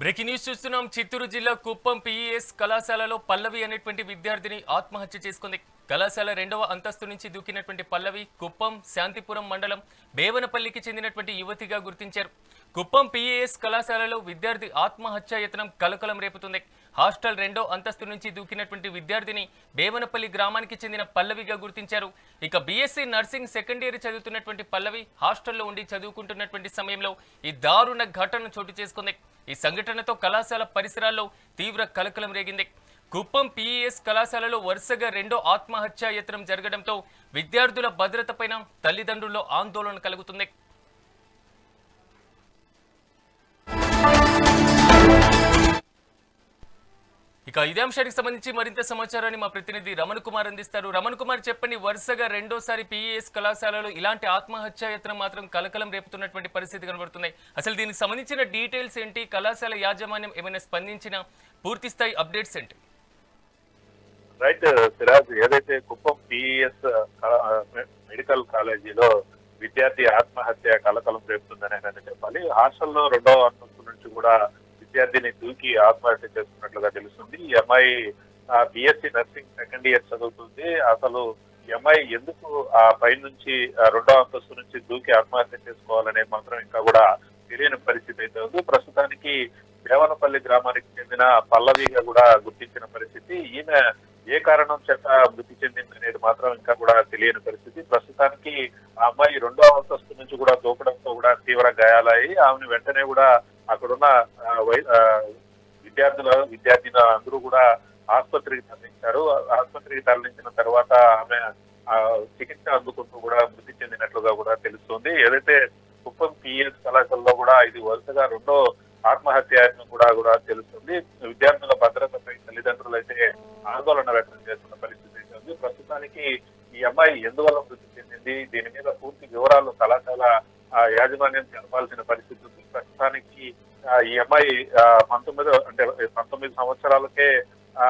Breaking news చూస్తున్నాం. చిత్తూరు జిల్లా Kuppam PES కళాశాలలో పల్లవి అనేటువంటి విద్యార్థిని ఆత్మహత్య చేసుకుంది. కళాశాల రెండవ అంతస్తు నుంచి దూకినటువంటి పల్లవి కుప్పం శాంతిపురం మండలం బేవనపల్లికి చెందినటువంటి యువతిగా గుర్తించారు. కుప్పం పిఈఎస్ కళాశాలలో విద్యార్థి ఆత్మహత్య యత్నం కలకలం రేపుతుంది. హాస్టల్ రెండో అంతస్తు నుంచి దూకినటువంటి విద్యార్థిని బేవనపల్లి గ్రామానికి చెందిన పల్లవిగా గుర్తించారు. ఇక బీఎస్సీ నర్సింగ్ సెకండ్ ఇయర్ చదువుతున్నటువంటి పల్లవి హాస్టల్లో ఉండి చదువుకుంటున్నటువంటి సమయంలో ఈ దారుణ ఘటన చోటు చేసుకుంది. ఈ సంఘటనతో కళాశాల పరిసరాల్లో తీవ్ర కలకలం రేగింది. కుప్పం పీఈఎస్ కళాశాలలో వరుసగా రెండో ఆత్మహత్యా యత్నం జరగడంతో విద్యార్థుల భద్రతపైన తల్లిదండ్రుల్లో ఆందోళన కలుగుతుంది. ఇక ఇదే అంశానికి సంబంధించి మరింత సమాచారాన్ని మా ప్రతినిధి రమణ్ కుమార్ అందిస్తారు. రమణ్ కుమార్ చెప్పండి వరుసగా రెండోసారి పీఈఎస్ కళాశాలలో ఇలాంటి ఆత్మహత్యా యత్నం మాత్రం కలకలం రేపుతున్నటువంటి పరిస్థితి కనబడుతున్నాయి. అసలు దీనికి సంబంధించిన డీటెయిల్స్ ఏంటి? కళాశాల యాజమాన్యం ఏమైనా స్పందించిన పూర్తి స్థాయి అప్డేట్స్ ఏంటి? రైట్ సిరాజ్ ఏదైతే కుప్పం పిఈఎస్ మెడికల్ కాలేజీలో విద్యార్థి ఆత్మహత్య కలకలం రేపుతుందనే నేను చెప్పాలి. హాస్టల్లో రెండవ అంతస్తు నుంచి కూడా విద్యార్థిని దూకి ఆత్మహత్య చేసుకున్నట్లుగా తెలుస్తుంది. ఈ అమ్మాయి బిఎస్సి నర్సింగ్ సెకండ్ ఇయర్ చదువుతుంది అసలు ఈ అమ్మాయి ఎందుకు ఆ పై నుంచి రెండో అంతస్తు నుంచి దూకి ఆత్మహత్య చేసుకోవాలనేది మాత్రం ఇంకా కూడా తెలియని పరిస్థితి అయితే ఉంది. ప్రస్తుతానికి దేవనపల్లి గ్రామానికి చెందిన పల్లవిగా కూడా గుర్తించిన పరిస్థితి. ఈమె ఏ కారణం చేత మృతి చెందింది అనేది మాత్రం ఇంకా కూడా తెలియని పరిస్థితి. ప్రస్తుతానికి ఆ అమ్మాయి రెండో అంతస్తు నుంచి కూడా దూకడంతో కూడా తీవ్ర గాయాలయ్యి ఆమెను వెంటనే కూడా అక్కడున్న వై- విద్యార్థుల విద్యార్థిని అందరూ కూడా ఆసుపత్రికి తరలించారు. ఆసుపత్రికి తరలించిన తర్వాత ఆమె చికిత్స అందుకుంటూ కూడా మృతి చెందినట్లుగా కూడా తెలుస్తుంది. ఏదైతే కుప్పం పిఎస్ కళాశాలలో కూడా ఇది వరుసగా రెండో ఆత్మహత్య కూడా కూడా తెలుస్తుంది. విద్యార్థుల భద్రతపై తల్లిదండ్రులు అయితే ఆందోళన వ్యక్తం చేస్తున్న పరిస్థితి అయితే ఉంది. ప్రస్తుతానికి ఈ అమ్మాయి ఎందువల్ల మృతి చెందింది? దీని మీద పూర్తి వివరాలు కళాశాల యాజమాన్యం తెలపాల్సిన పరిస్థితి ఉంది. ప్రస్తుతానికి ఈ అమ్మాయి ఆ, పంతొమ్మిది అంటే పంతొమ్మిది సంవత్సరాలకే ఆ,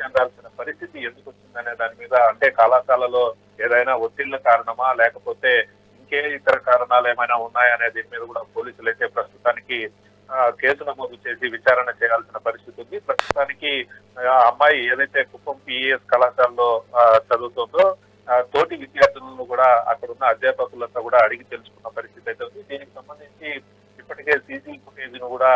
చెందాల్సిన పరిస్థితి ఎందుకు వచ్చిందనే దాని మీద అంటే కళాశాలలో ఏదైనా ఒత్తిళ్ళ కారణమా లేకపోతే ఇంకే ఇతర కారణాలు ఏమైనా ఉన్నాయా అనే దీని మీద కూడా పోలీసులు అయితే ప్రస్తుతానికి కేసు నమోదు చేసి విచారణ చేయాల్సిన పరిస్థితి ఉంది. ప్రస్తుతానికి ఆ అమ్మాయి ఏదైతే కుప్పం పిఎస్ కళాశాలలో ఆ, చదువుతుందో తోటి విద్యార్థులను కూడా అక్కడ ఉన్న అధ్యాపకులంతా కూడా అడిగి తెలుసుకున్న ఇప్పటికే సీసీ ఫుటేజ్ను కూడా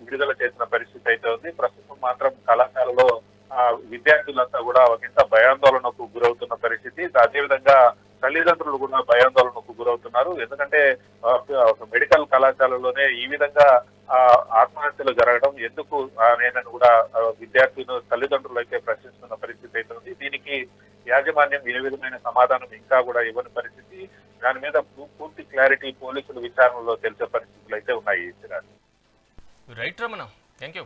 విడుదల చేసిన పరిస్థితి అయితే ఉంది. ప్రస్తుతం మాత్రం కళాశాలలో ఆ, విద్యార్థులంతా కూడా ఒకంత భయాందోళనకు గురవుతున్న పరిస్థితి. అదేవిధంగా తల్లిదండ్రులు కూడా భయాందోళనకు గురవుతున్నారు. ఎందుకంటే ఒక మెడికల్ కళాశాలలోనే ఈ విధంగా ఆ, ఆత్మహత్యలు జరగడం ఎందుకు అనేనని కూడా విద్యార్థులు తల్లిదండ్రులు అయితే ప్రశ్నిస్తున్న పరిస్థితి అయితే ఉంది. దీనికి యాజమాన్యం ఏ విధమైన సమాధానం ఇంకా కూడా ఇవ్వని పరిస్థితి దాని మీద పూర్తి క్లారిటీ పోలీసులు విచారణలో తెలిసే పరిస్థితులు అయితే ఉన్నాయి రైట్ రమణ థ్యాంక్ యూ